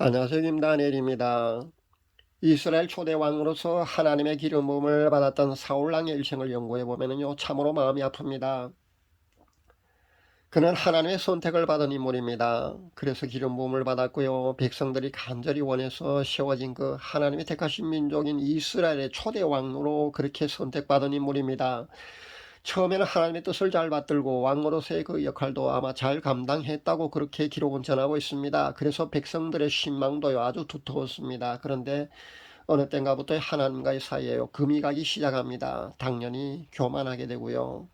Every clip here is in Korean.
안녕하세요. 김다니엘입니다. 이스라엘 초대 왕으로서 하나님의 기름 부음을 받았던 사울왕의 일생을 연구해 보면요 참으로 마음이 아픕니다. 그는 하나님의 선택을 받은 인물입니다. 그래서 기름 부음을 받았고요. 백성들이 간절히 원해서 세워진 그 하나님의 택하신 민족인 이스라엘의 초대 왕으로 그렇게 선택받은 인물입니다. 처음에는 하나님의 뜻을 잘 받들고 왕으로서의 그 역할도 아마 잘 감당했다고 그렇게 기록은 전하고 있습니다. 그래서 백성들의 신망도요 아주 두터웠습니다. 그런데 어느 땐가부터 하나님과의 사이에요 금이 가기 시작합니다. 당연히 교만하게 되고요.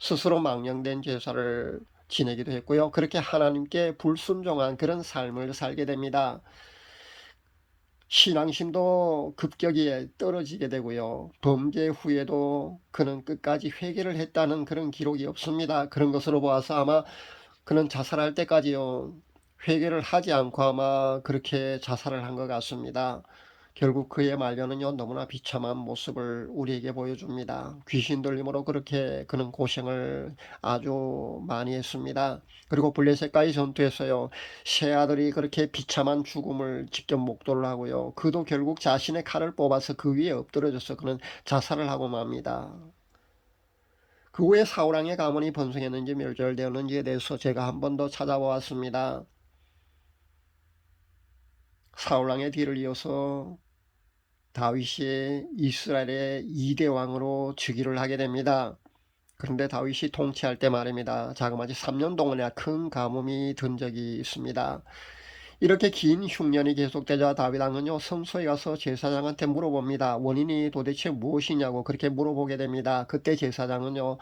스스로 망령된 제사를 지내기도 했고요. 그렇게 하나님께 불순종한 그런 삶을 살게 됩니다. 신앙심도 급격히 떨어지게 되고요. 범죄 후에도 그는 끝까지 회개를 했다는 그런 기록이 없습니다. 그런 것으로 보아서 아마 그는 자살할 때까지요. 회개를 하지 않고 아마 그렇게 자살을 한 것 같습니다. 결국 그의 말년은요 너무나 비참한 모습을 우리에게 보여줍니다. 귀신 들림으로 그렇게 그는 고생을 아주 많이 했습니다. 그리고 블레셋과의 전투에서요 세 아들이 그렇게 비참한 죽음을 직접 목도를 하고요 그도 결국 자신의 칼을 뽑아서 그 위에 엎드려져서 그는 자살을 하고 맙니다. 그 후에 사울왕의 가문이 번성했는지 멸절되었는지에 대해서 제가 한 번 더 찾아보았습니다. 사울왕의 뒤를 이어서 다윗이 이스라엘의 2대 왕으로 즉위를 하게 됩니다. 그런데 다윗이 통치할 때 말입니다. 자그마치 3년 동안이나 큰 가뭄이 든 적이 있습니다. 이렇게 긴 흉년이 계속되자 다윗 왕은요 성소에 가서 제사장한테 물어봅니다. 원인이 도대체 무엇이냐고 그렇게 물어보게 됩니다. 그때 제사장은요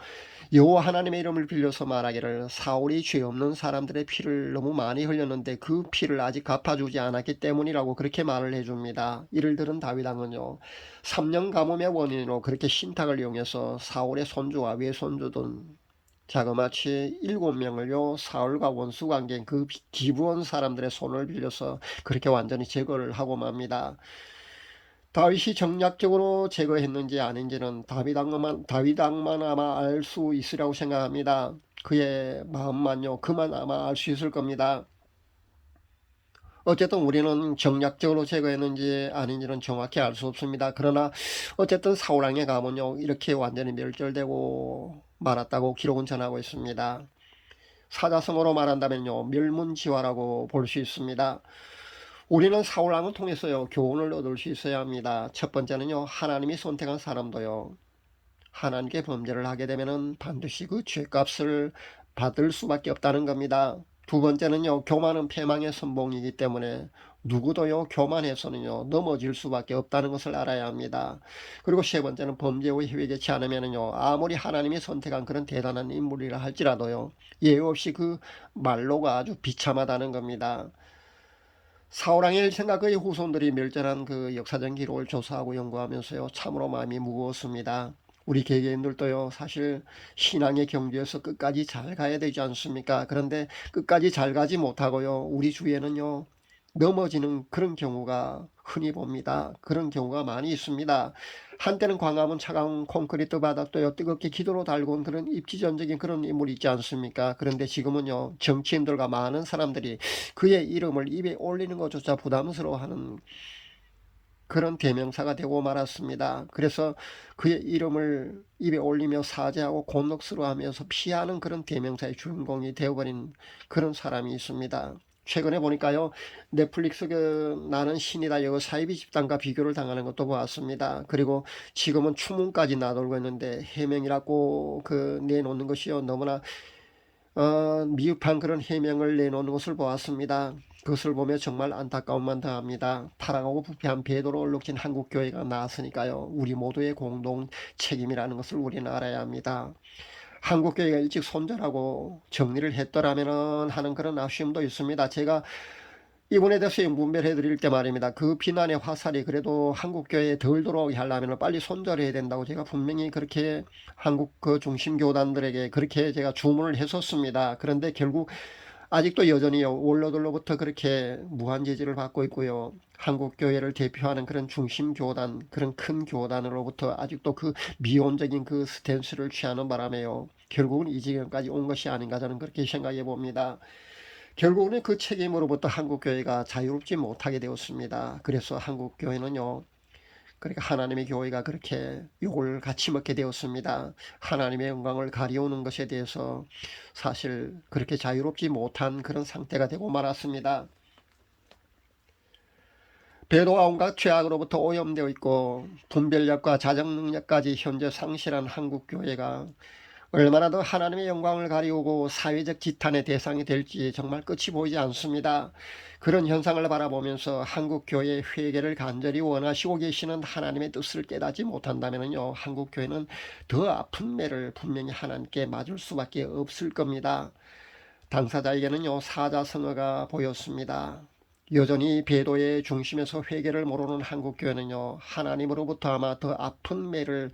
여호와 하나님의 이름을 빌려서 말하기를 사울이 죄 없는 사람들의 피를 너무 많이 흘렸는데 그 피를 아직 갚아주지 않았기 때문이라고 그렇게 말을 해줍니다. 이를 들은 다윗 왕은요 3년 가뭄의 원인으로 그렇게 신탁을 이용해서 사울의 손주와 외손주든 자그마치 일곱 명을요 사울과 원수 관계인 그 기부원 사람들의 손을 빌려서 그렇게 완전히 제거를 하고 맙니다. 다윗이 정략적으로 제거했는지 아닌지는 다윗 왕만 다윗 왕만 아마 알 수 있으라고 생각합니다. 그의 마음만요 그만 아마 알 수 있을 겁니다. 어쨌든 우리는 정략적으로 제거했는지 아닌지는 정확히 알 수 없습니다. 그러나 어쨌든 사울왕의 가문요 이렇게 완전히 멸절되고 말았다고 기록은 전하고 있습니다. 사자성어로 말한다면요 멸문지화라고 볼 수 있습니다. 우리는 사울왕을 통해서요 교훈을 얻을 수 있어야 합니다. 첫 번째는요 하나님이 선택한 사람도요 하나님께 범죄를 하게 되면은 반드시 그 죄값을 받을 수밖에 없다는 겁니다. 두 번째는요, 교만은 패망의 선봉이기 때문에 누구도요, 교만해서는요, 넘어질 수밖에 없다는 것을 알아야 합니다. 그리고 세 번째는 범죄 후 회개치 않으면은요, 아무리 하나님이 선택한 그런 대단한 인물이라 할지라도요, 예외 없이 그 말로가 아주 비참하다는 겁니다. 사울왕의 생각 그의 후손들이 멸절한 그 역사적 기록을 조사하고 연구하면서요, 참으로 마음이 무거웠습니다. 우리 개개인들도요, 사실 신앙의 경주에서 끝까지 잘 가야 되지 않습니까? 그런데 끝까지 잘 가지 못하고요, 우리 주위에는요, 넘어지는 그런 경우가 흔히 봅니다. 그런 경우가 많이 있습니다. 한때는 광화문 차가운 콘크리트 바닥도요, 뜨겁게 기도로 달군 그런 입지전적인 그런 인물이 있지 않습니까? 그런데 지금은요, 정치인들과 많은 사람들이 그의 이름을 입에 올리는 것조차 부담스러워하는 그런 대명사가 되고 말았습니다. 그래서 그의 이름을 입에 올리며 사죄하고 곤혹스러워하면서 피하는 그런 대명사의 주인공이 되어버린 그런 사람이 있습니다. 최근에 보니까요 넷플릭스 그 나는 신이다 여거 사이비 집단과 비교를 당하는 것도 보았습니다. 그리고 지금은 추문까지 나돌고 있는데 해명이라고 그 내놓는 것이요 너무나 어, 미흡한 그런 해명을 내놓는 것을 보았습니다. 그것을 보며 정말 안타까움만 더합니다. 타락하고 부패한 배도로 얼룩진 한국교회가 나왔으니까요. 우리 모두의 공동 책임이라는 것을 우리는 알아야 합니다. 한국교회가 일찍 손절하고 정리를 했더라면 하는 그런 아쉬움도 있습니다. 제가 이분에 대해서 분별해 드릴 때 말입니다. 그 비난의 화살이 그래도 한국교회에 덜 들어오게 하려면 빨리 손절해야 된다고 제가 분명히 그렇게 한국 그 중심 교단들에게 그렇게 제가 주문을 했었습니다. 그런데 결국 아직도 여전히 원로들로부터 그렇게 무한 제지를 받고 있고요. 한국 교회를 대표하는 그런 중심 교단, 그런 큰 교단으로부터 아직도 그 미온적인 그 스탠스를 취하는 바람에요. 결국은 이 지경까지 온 것이 아닌가 저는 그렇게 생각해 봅니다. 결국은 그 책임으로부터 한국교회가 자유롭지 못하게 되었습니다. 그래서 한국교회는요, 그러니까 하나님의 교회가 그렇게 욕을 같이 먹게 되었습니다. 하나님의 영광을 가리우는 것에 대해서 사실 그렇게 자유롭지 못한 그런 상태가 되고 말았습니다. 배도와 온갖 죄악으로부터 오염되어 있고 분별력과 자정 능력까지 현재 상실한 한국 교회가 얼마나 더 하나님의 영광을 가리우고 사회적 지탄의 대상이 될지 정말 끝이 보이지 않습니다. 그런 현상을 바라보면서 한국 교회의 회개를 간절히 원하시고 계시는 하나님의 뜻을 깨닫지 못한다면요 한국 교회는 더 아픈 매를 분명히 하나님께 맞을 수밖에 없을 겁니다. 당사자에게는요 사자성어가 보였습니다. 여전히 배도의 중심에서 회개를 모르는 한국 교회는요 하나님으로부터 아마 더 아픈 매를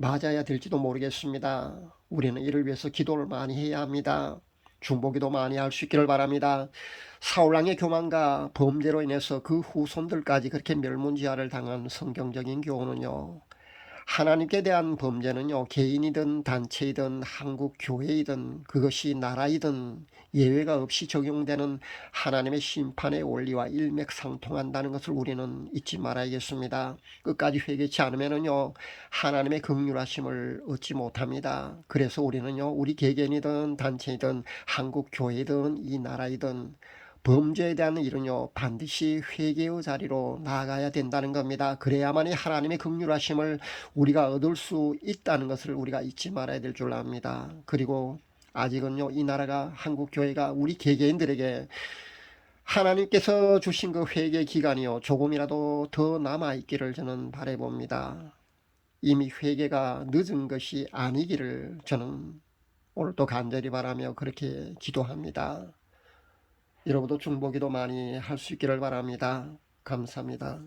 맞아야 될지도 모르겠습니다. 우리는 이를 위해서 기도를 많이 해야 합니다. 중보기도 많이 할 수 있기를 바랍니다. 사울왕의 교만과 범죄로 인해서 그 후손들까지 그렇게 멸문지화를 당한 성경적인 교훈은요. 하나님께 대한 범죄는요, 개인이든 단체이든 한국 교회이든 그것이 나라이든 예외가 없이 적용되는 하나님의 심판의 원리와 일맥상통한다는 것을 우리는 잊지 말아야겠습니다. 끝까지 회개치 않으면은요, 하나님의 극률하심을 얻지 못합니다. 그래서 우리는요, 우리 개개인이든 단체이든 한국 교회이든 이 나라이든 범죄에 대한 일은요 반드시 회개의 자리로 나아가야 된다는 겁니다. 그래야만이 하나님의 극률하심을 우리가 얻을 수 있다는 것을 우리가 잊지 말아야 될 줄 압니다. 그리고 아직은요 이 나라가 한국 교회가 우리 개개인들에게 하나님께서 주신 그 회개 기간이요 조금이라도 더 남아 있기를 저는 바래봅니다. 이미 회개가 늦은 것이 아니기를 저는 오늘도 간절히 바라며 그렇게 기도합니다. 여러분도 중보기도 많이 할 수 있기를 바랍니다. 감사합니다.